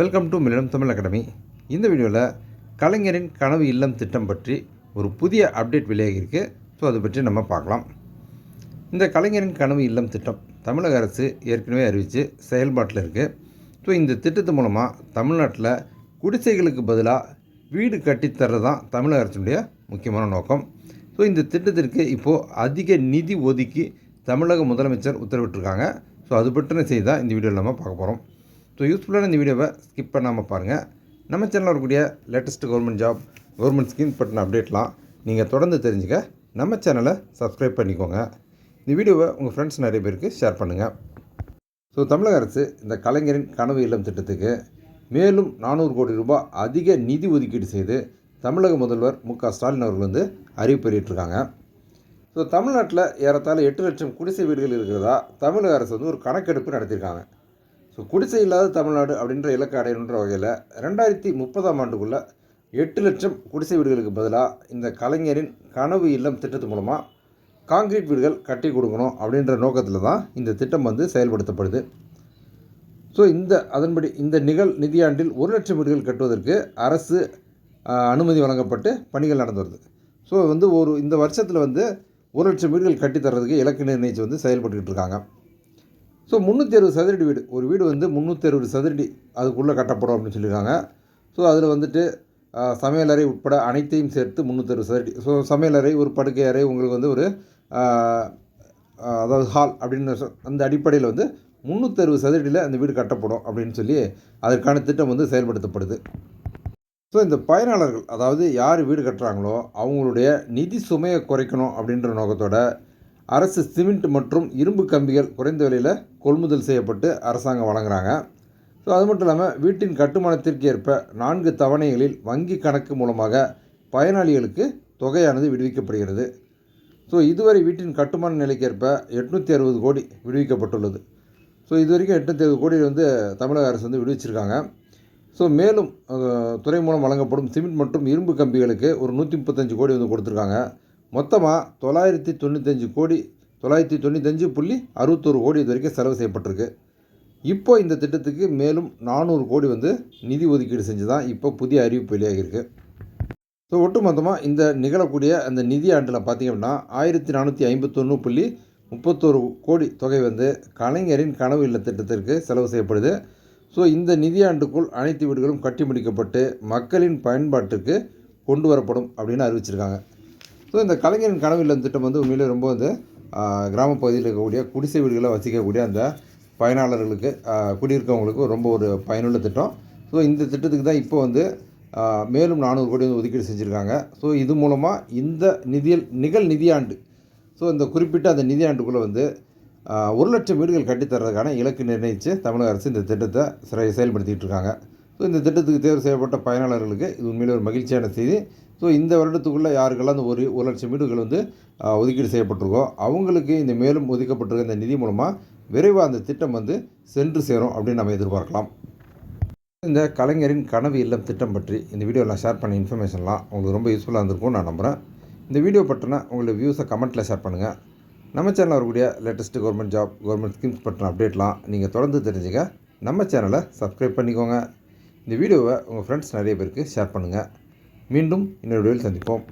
Welcome to Millam Tamil academy இந்த வீடியோவில் கலைஞரின் கனவு இல்லம் திட்டம் பற்றி ஒரு புதிய அப்டேட் வெளியாகியிருக்கு ஸோ அதை பற்றி நம்ம பார்க்கலாம். இந்த கலைஞரின் கனவு இல்லம் திட்டம் தமிழக அரசு ஏற்கனவே அறிவித்து செயல்பாட்டில் இருக்குது ஸோ இந்த திட்டத்து மூலமாக தமிழ்நாட்டில் குடிசைகளுக்கு பதிலாக வீடு கட்டித்தர்றது தான் தமிழக அரசுடைய முக்கியமான நோக்கம். ஸோ இந்த திட்டத்திற்கு இப்போது அதிக நிதி ஒதுக்கி தமிழக முதலமைச்சர் உத்தரவிட்டிருக்காங்க. ஸோ அது பற்றின செய்தி தான் இந்த வீடியோவில் நம்ம பார்க்க போகிறோம் ஸோ யூஸ்ஃபுல்லான இந்த வீடியோவை ஸ்கிப் பண்ணாமல் பாருங்கள் நம்ம சேனலில் வரக்கூடிய latest government job government scheme பற்றின அப்டேட்லாம் நீங்கள் தொடர்ந்து தெரிஞ்சுக்க நம்ம சேனலை சப்ஸ்கிரைப் பண்ணிக்கோங்க. இந்த வீடியோவை உங்கள் ஃப்ரெண்ட்ஸ் நிறைய பேருக்கு ஷேர் பண்ணுங்கள் ஸோ தமிழக அரசு இந்த கலைஞரின் கனவு இல்லம் திட்டத்துக்கு மேலும் நானூறு கோடி ரூபாய் அதிக நிதி ஒதுக்கீடு செய்து தமிழக முதல்வர் மு க ஸ்டாலின் அவர்கள் வந்து அறிவிப்பு வெளியிட்டிருக்காங்க. ஸோ தமிழ்நாட்டில் ஏறத்தாழ எட்டு லட்சம் குடிசை வீடுகள் இருக்கிறதா தமிழக அரசு வந்து ஒரு கணக்கெடுப்பு நடத்தியிருக்காங்க. ஸோ குடிசை இல்லாத தமிழ்நாடு அப்படின்ற இலக்கு அடையணுன்ற வகையில் ரெண்டாயிரத்தி முப்பதாம் ஆண்டுக்குள்ளே எட்டு லட்சம் குடிசை வீடுகளுக்கு பதிலாக இந்த கலைஞரின் கனவு இல்லம் திட்டத்து மூலமாக காங்கிரீட் வீடுகள் கட்டி கொடுக்கணும் அப்படின்ற நோக்கத்தில் தான் இந்த திட்டம் வந்து செயல்படுத்தப்படுது. ஸோ இந்த அதன்படி இந்த நிகழ் நிதியாண்டில் ஒரு லட்சம் வீடுகள் கட்டுவதற்கு அரசு அனுமதி வழங்கப்பட்டு பணிகள் நடந்து வருது. ஸோ வந்து ஒரு இந்த வருஷத்தில் வந்து ஒரு லட்சம் வீடுகள் கட்டித்தர்றதுக்கு இலக்கு நிர்ணயித்து வந்து செயல்பட்டுக்கிட்டு இருக்காங்க. ஸோ முந்நூற்றி அறுபது சதுரடி வீடு. ஒரு வீடு வந்து முந்நூற்றி அறுபது சதுரடி அதுக்குள்ளே கட்டப்படும் அப்படின்னு சொல்லியிருக்காங்க. ஸோ அதில் வந்துட்டு சமையலறை உட்பட அனைத்தையும் சேர்த்து முந்நூற்றி அறுபது சதுரடி ஸோ சமையலறை ஒரு படுக்கை அறை உங்களுக்கு வந்து ஒரு அதாவது ஹால் அப்படின்னு சொ- அந்த அடிப்படையில் வந்து முந்நூற்றறுபது சதுரடியில் அந்த வீடு கட்டப்படும் அப்படின்னு சொல்லி அதற்கான திட்டம் வந்து செயல்படுத்தப்படுது. ஸோ இந்த பயனாளர்கள் அதாவது யார் வீடு கட்டுறாங்களோ அவங்களுடைய நிதி சுமையை குறைக்கணும் அப்படின்ற நோக்கத்தோட அரசு சிமெண்ட் மற்றும் இரும்பு கம்பிகள் குறைந்த விலையில் கொள்முதல் செய்யப்பட்டு அரசாங்கம் வழங்குறாங்க. ஸோ அது மட்டும் இல்லாமல் வீட்டின் கட்டுமானத்திற்கு ஏற்ப நான்கு தவணைகளில் வங்கி கணக்கு மூலமாக பயனாளிகளுக்கு தொகையானது விடுவிக்கப்படுகிறது. ஸோ இதுவரை வீட்டின் கட்டுமான நிலைக்கேற்ப எட்நூற்றி அறுபது கோடி விடுவிக்கப்பட்டுள்ளது. ஸோ இது வரைக்கும் எட்நூற்றி அறுபது கோடி வந்து தமிழக அரசு வந்து விடுவிச்சிருக்காங்க. ஸோ மேலும் துறை மூலம் வழங்கப்படும் சிமெண்ட் மற்றும் இரும்பு கம்பிகளுக்கு ஒரு நூற்றி முப்பத்தஞ்சு கோடி வந்து கொடுத்துருக்காங்க. மொத்தமாக தொள்ளாயிரத்தி தொண்ணூத்தஞ்சு கோடி தொள்ளாயிரத்தி தொண்ணூத்தஞ்சு புள்ளி அறுபத்தொரு கோடி இது வரைக்கும் செலவு செய்யப்பட்டிருக்கு. இப்போ இந்த திட்டத்துக்கு மேலும் நானூறு கோடி வந்து நிதி ஒதுக்கீடு செஞ்சு தான் இப்போ புதிய அறிவிப்பு வெளியாகியிருக்கு. ஸோ ஒட்டுமொத்தமாக இந்த நிகழக்கூடிய அந்த நிதி ஆண்டில் பார்த்திங்க அப்படின்னா ஆயிரத்தி நானூற்றி ஐம்பத்தொன்று புள்ளி முப்பத்தோரு கோடி தொகை வந்து கலைஞரின் கனவு இல்ல திட்டத்திற்கு செலவு செய்யப்படுது. ஸோ இந்த நிதியாண்டுக்குள் அனைத்து வீடுகளும் கட்டி முடிக்கப்பட்டு மக்களின் பயன்பாட்டிற்கு கொண்டு வரப்படும் அப்படின்னு அறிவிச்சிருக்காங்க. ஸோ இந்த கலைஞரின் கனவு இல்லம் திட்டம் வந்து உண்மையிலே ரொம்ப வந்து கிராமப்பகுதியில் இருக்கக்கூடிய குடிசை வீடுகளை வசிக்கக்கூடிய அந்த பயனாளர்களுக்கு குடியிருக்கவங்களுக்கு ரொம்ப ஒரு பயனுள்ள திட்டம். ஸோ இந்த திட்டத்துக்கு தான் இப்போ வந்து மேலும் நானூறு கோடி வந்து ஒதுக்கீடு செஞ்சுருக்காங்க. ஸோ இது மூலமாக இந்த நிதியல் நிகழ் நிதியாண்டு ஸோ இந்த குறிப்பிட்ட அந்த நிதியாண்டுக்குள்ளே வந்து ஒரு லட்சம் வீடுகள் கட்டித்தரதுக்கான இலக்கு நிர்ணயித்து தமிழக அரசு இந்த திட்டத்தை சிறை செயல்படுத்திகிட்டு இருக்காங்க. ஸோ இந்த திட்டத்துக்கு தேர்வு செய்யப்பட்ட பயனாளர்களுக்கு இது உண்மையிலே ஒரு மகிழ்ச்சியான செய்தி. ஸோ இந்த வருடத்துக்குள்ளே யாருக்கெல்லாம் அந்த ஒரு ஒரு லட்சம் வீடுகள் வந்து ஒதுக்கீடு செய்யப்பட்டிருக்கோ அவங்களுக்கு இந்த மேலும் ஒதுக்கப்பட்டிருக்க இந்த நிதி மூலமாக விரைவாக அந்த திட்டம் வந்து சென்று சேரும் அப்படின்னு நம்ம எதிர்பார்க்கலாம். இந்த கலைஞரின் கனவு இல்லம் திட்டம் பற்றி இந்த வீடியோவில் நான் ஷேர் பண்ண இன்ஃபர்மேஷன்லாம் உங்களுக்கு ரொம்ப யூஸ்ஃபுல்லாக இருந்திருக்கும்னு நான் நம்புகிறேன் இந்த வீடியோ பற்றினா உங்களுடைய வியூஸை கமெண்ட்டில் ஷேர் பண்ணுங்கள் நம்ம சேனலில் வரக்கூடிய latest government job government schemes பற்றின அப்டேட்லாம் நீங்கள் தொடர்ந்து தெரிஞ்சுங்க நம்ம சேனலை சப்ஸ்கிரைப் பண்ணிக்கோங்க. இந்த வீடியோவை உங்கள் ஃப்ரெண்ட்ஸ் நிறைய பேருக்கு ஷேர் பண்ணுங்கள் மீண்டும் இன்னொரு வீடியோவில் சந்திப்போம்.